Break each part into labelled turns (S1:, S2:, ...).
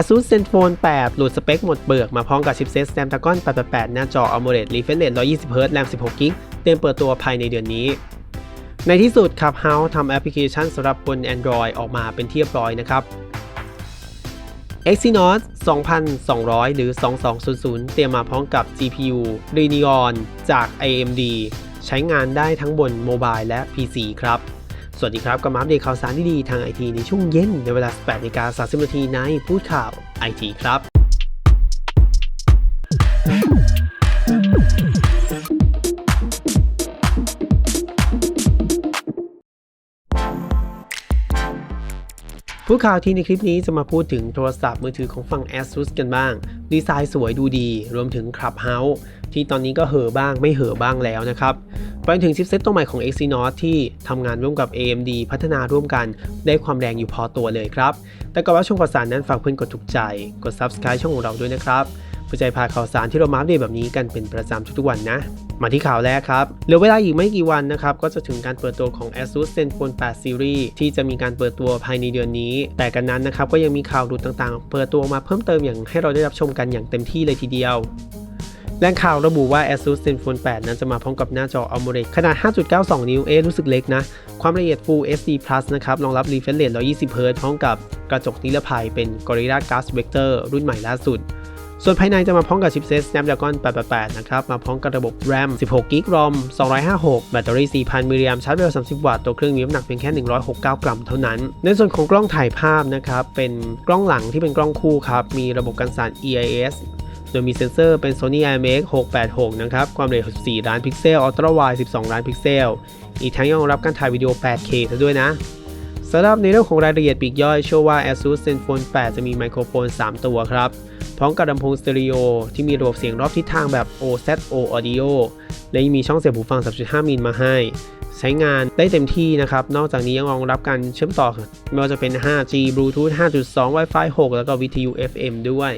S1: ASUS ZenFone 8 หลุดสเปคหมดเบิกมาพร้อมกับชิปเซ็ต Snapdragon 888 หน้าจอ AMOLED refresh rate 120Hz แรม 16GB เตรียมเปิดตัวภายในเดือนนี้ ในที่สุด Clubhouse ทำแอปพลิเคชันสำหรับบน Android ออกมาเป็นที่เรียบร้อยนะครับ Exynos 2200 หรือ 2200 เตรียมมาพร้อมกับ GPU Radeon จาก AMD ใช้งานได้ทั้งบนโมบายและ PC ครับ สวัสดีครับกับมาอัปเดตข่าวสารดีๆทางไอทีในช่วงเย็นในเวลา 18นาฬิกา30นาทีในพูดข่าวไอทีครับผู้ข่าวที่ในคลิปนี้จะมาพูดถึงโทรศัพท์มือถือของฝั่ง ASUS กันบ้าง ดีไซน์สวยดูดี รวมถึง Clubhouse ที่ตอนนี้ก็เห่อบ้างไม่เห่อบ้างแล้วนะครับ ไปถึงชิปเซ็ตตัวใหม่ของ Exynos ที่ทำงานร่วมกับ AMD พัฒนาร่วมกันได้ความแรงอยู่พอตัวเลยครับ แต่ก่อนว่าช่วงข่าวสารนั้นฝากเพื่อนกดถูกใจ กด Subscribe ช่องของเราด้วยนะครับเพื่อใจพาข่าวสารที่เรามาอัปเดตแบบนี้กันเป็นประจำทุกๆวันนะ มาที่ข่าวแรกครับ เหลือเวลาอีกไม่กี่วันนะครับ ก็จะถึงการเปิดตัวของ ASUS ZenFone 8 Series ที่จะมีการเปิดตัวภายในเดือนนี้ แต่กันนั้นนะครับก็ยังมีข่าวดูต่างๆ เปิดตัวมาเพิ่มเติมอย่างให้เราได้รับชมกันอย่างเต็มที่เลยทีเดียวแหล่งข่าวระบุว่า ASUS ZenFone 8 นั้นจะมาพร้อมกับหน้าจอ AMOLED ขนาด 5.92 นิ้ว เอ๊รู้สึกเล็กนะ ความละเอียด Full HD Plus นะครับ รองรับ refresh rate 120Hz พร้อมกับกระจกนิรภัยเป็น Gorilla Glass Vector รุ่นใหม่ล่าสุด ส่วนภายในจะมาพร้อมกับชิปเซต Snapdragon 888 นะครับ มาพร้อมกับระบบ RAM 16 g b ROM 256 แบตเตอรี่ 4,000 มิลลิแอมป์ชาร์จเร็ว 30 วัตต์ ตัวเครื่องมีน้ำหนักเพียงแค่ 169 กรัมเท่านั้น ในส่วนของกล้องถ่ายภาพนะครับ เป็นกล้องหลังที่เป็นกล้องคู่ครับ มีระบบกันสั่น EIS โดยมีเซ็นเซอร์เป็น Sony IMX 686 นะครับ ความละเอียด64ล้านพิกเซล Ultra Wide 12 ล้านพิกเซล อีกทั้งยังรองรับการถ่ายวิดีโอ 8K ซะด้วยนะสำหรับในเรื่องของรายละเอียดปีกย่อย เชื่อว่า ASUS ZenFone 8 จะมีไมโครโฟน 3 ตัวครับ ร้อมกับลำโพงสเตอริโอที่มีระบบเสียงรอบทิศทางแบบ OZO Audio และยังมีช่องเสียบหูฟัง 3.5 มิลมาให้ ใช้งานได้เต็มที่นะครับ นอกจากนี้ยังรองรับการเชื่อมต่อไม่ว่าจะเป็น 5G Bluetooth 5.2 Wi-Fi 6 แล้วก็วิทยุ FM ด้วย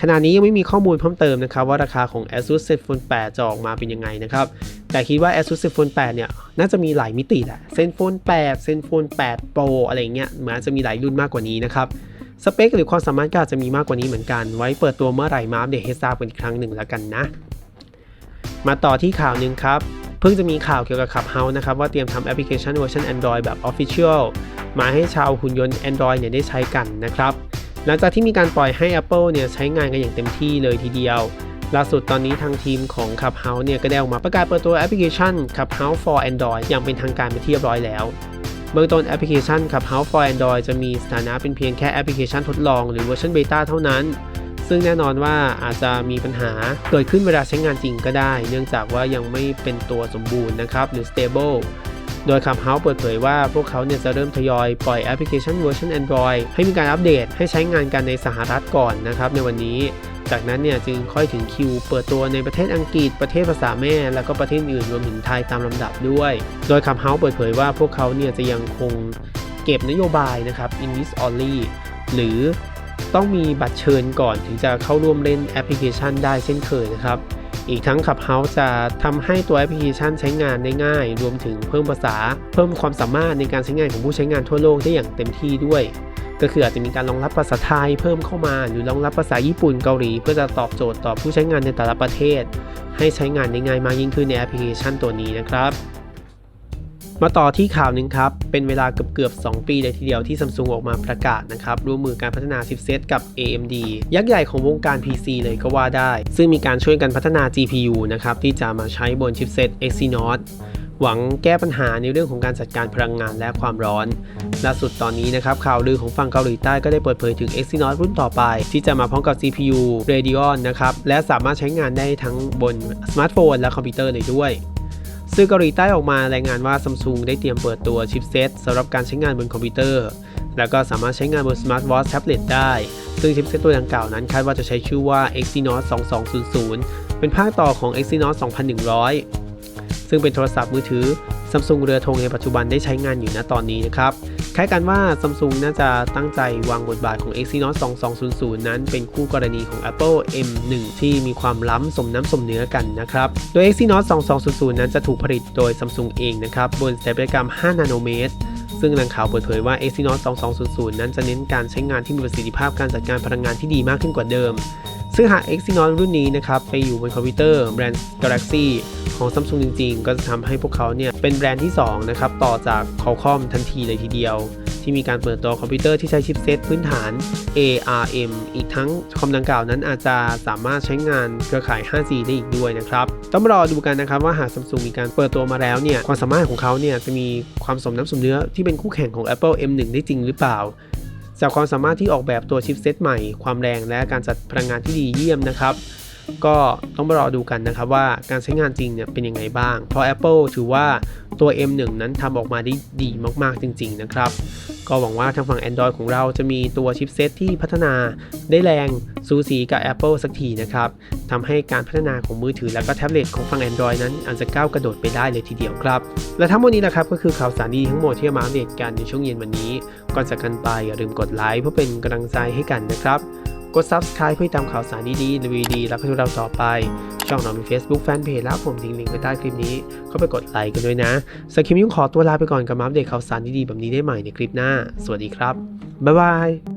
S1: ขณะนี้ยังไม่มีข้อมูลเพิ่มเติมนะครับว่าราคาของ ASUS ZenFone 8 จะออกมาเป็นยังไงนะครับ แต่คิดว่า ASUS ZenFone 8 เนี่ย น่าจะมีหลายมิติแหละ ZenFone 8 ZenFone 8 Pro อะไรเงี้ยเหมือนจะมีหลายรุ่นมากกว่านี้นะครับ สเปคหรือความสามารถก็อาจจะมีมากกว่านี้เหมือนกัน ไว้เปิดตัวเมื่อไหร่มาอัปเดตให้ทราบกันอีกครั้งหนึ่งแล้วกันนะ มาต่อที่ข่าวหนึ่งครับ เพิ่งจะมีข่าวเกี่ยวกับ Clubhouse นะครับว่าเตรียมทำแอปพลิเคชันเวอร์ชัน Android แบบ Official มาให้ชาวหุ่นยนต์ Android เนี่ยได้ใช้กันนะครับ หลังจากที่มีการปล่อยให้ Apple เนี่ยใช้งานกันอย่างเต็มที่เลยทีเดียวล่าสุดตอนนี้ทางทีมของ Clubhouse เนี่ยก็ได้ออกมาประกาศเปิดตัวแอปพลิเคชัน Clubhouse for Android อย่างเป็นทางการไปนที่เรียบร้อยแล้ว เบื้องต้นแอปพลิเคชัน Clubhouse for Android จะมีสถานะเป็นเพียงแค่แอปพลิเคชันทดลองหรือเวอร์ชันเบต้าเท่านั้น ซึ่งแน่นอนว่าอาจจะมีปัญหาเกิดขึ้นเวลาใช้งานจริงก็ได้ เนื่องจากว่ายังไม่เป็นตัวสมบูรณ์นะครับหรือ stable โดย Clubhouse เปิดเผยว่าพวกเขาเนี่ยจะเริ่มทยอยปล่อยแอปพลิเคชันเวอร์ชัน Android ให้มีการอัปเดตให้ใช้งานกันในสหรัฐก่อนนะครับในวันนี้ จากนั้นเนี่ยจึงค่อยถึงคิวเปิดตัวในประเทศอังกฤษประเทศภาษาแม่ แล้วก็ประเทศอื่นรวมถึงไทยตามลำดับด้วย โดย Clubhouse เปิดเผยว่าพวกเขาเนี่ยจะยังคงเก็บนโยบายนะครับ English only หรือต้องมีบัตรเชิญก่อนถึงจะเข้าร่วมเล่นแอปพลิเคชันได้เช่นเคยนะครับ อีกทั้ง Clubhouse จะทำให้ตัวแอปพลิเคชันใช้งานได้ง่าย รวมถึงเพิ่มภาษา เพิ่มความสามารถในการใช้งานของผู้ใช้งานทั่วโลกได้อย่างเต็มที่ด้วย ก็คืออาจจะมีการรองรับภาษาไทยเพิ่มเข้ามา หรือรองรับภาษาญี่ปุ่นเกาหลี เพื่อจะตอบโจทย์ต่อผู้ใช้งานในแต่ละประเทศ ให้ใช้งานได้ง่ายมากยิ่งขึ้นในแอปพลิเคชันตัวนี้นะครับมาต่อที่ข่าวหนึ่งครับ เป็นเวลาเกือบๆ2ปีเลยทีเดียวที่ Samsung ออกมาประกาศนะครับ ร่วมมือการพัฒนาชิปเซตกับ AMD ยักษ์ใหญ่ของวงการ PC เลยก็ว่าได้ ซึ่งมีการช่วยกันพัฒนา GPU นะครับ ที่จะมาใช้บนชิปเซต Exynos หวังแก้ปัญหาในเรื่องของการจัดการพลังงานและความร้อนล่าสุดตอนนี้นะครับข่าวลือของฝั่งเกาหลีใต้ก็ได้เปิดเผยถึง Exynos รุ่นต่อไป ที่จะมาพร้อมกับ CPU Radeon นะครับและสามารถใช้งานได้ทั้งบนสมาร์ทโฟนและคอมพิวเตอร์เลยด้วยซึ่งเกาหลีใต้ออกมารายงานว่า Samsung ได้เตรียมเปิดตัวชิปเซตสำหรับการใช้งานบนคอมพิวเตอร์ แล้วก็สามารถใช้งานบนสมาร์ทวอทช์แท็บเล็ตได้ ซึ่งชิปเซตตัวดังกล่าวนั้นคาดว่าจะใช้ชื่อว่า Exynos 2200 เป็นภาคต่อของ Exynos 2100 ซึ่งเป็นโทรศัพท์มือถือ Samsung เรือธงในปัจจุบันได้ใช้งานอยู่ณตอนนี้นะครับ คล้ายกันว่า Samsung น่าจะตั้งใจวางบทบาทของ Exynos 2200 นั้นเป็นคู่กรณีของ Apple M1 ที่มีความล้ำสมน้ำสมเนื้อกันนะครับ โดย Exynos 2200 นั้นจะถูกผลิตโดย Samsung เองนะครับ บน Snapdragon 5นาโนเมตรซึ่งซึ่งแหล่งข่าวเปิดเผยว่า Exynos 2200 นั้นจะเน้นการใช้งานที่มีประสิทธิภาพการจัดการพลังงานที่ดีมากขึ้นกว่าเดิม ซึ่งหาก Exynos รุ่นนี้นะครับไปอยู่บนคอมพิวเตอร์แบรนด์ Galaxy ของ Samsung จริงๆ ก็จะทำให้พวกเขาเนี่ยเป็นแบรนด์ที่2นะครับต่อจาก Qualcomm ทันทีเลยทีเดียว ที่มีการเปิดตัวคอมพิวเตอร์ที่ใช้ชิปเซตพื้นฐาน ARM อีกทั้งคอมดังกล่าวนั้นอาจจะสามารถใช้งานเครือข่าย 5G ได้อีกด้วยนะครับ ต้องรอดูกันนะครับว่าหาก Samsung มีการเปิดตัวมาแล้วเนี่ยความสามารถของเขาเนี่ยจะมีความสมน้ำสมเนื้อที่เป็นคู่แข่งของ Apple M1 ได้จริงหรือเปล่าจากความสามารถที่ออกแบบตัวชิปเซตใหม่ ความแรงและการจัดพลังงานที่ดีเยี่ยมนะครับ ก็ต้องมารอดูกันนะครับว่าการใช้งานจริงเนี่ยเป็นยังไงบ้าง เพราะ Apple ถือว่าตัว M1 นั้นทำออกมาได้ดีมากๆจริง ๆ นะครับ ก็หวังว่าทางฝั่ง Android ของเราจะมีตัวชิปเซตที่พัฒนาได้แรงสูสีกับ Apple สักทีนะครับทำให้การพัฒนาของมือถือและก็แท็บเล็ตของฝั่ง Android นั้นอาจจะก้าวกระโดดไปได้เลยทีเดียวครับ และทั้งหมดนี้นะครับก็คือข่าวสารดีทั้งหมดที่มาอัปเดตกันในช่วงเย็นวันนี้ ก่อนจากกันไปอย่าลืมกดไลค์เพื่อเป็นกำลังใจให้กันนะครับ กด Subscribe เพื่อตามข่าวสารดีๆรีวิวดีๆแล้วก็ทุกเราต่อไป ช่องเรามี Facebook Fanpage แล้วผมทิ้งลิงก์ไว้ใต้คลิปนี้ เข้าไปกดไลค์กันด้วยนะสกิมยุ่งขอตัวลาไปก่อนกับมาอัปเดตข่าวสารดีๆแบบนี้ได้ใหม่ในคลิปหน้า สวัสดีครับ บ๊ายบาย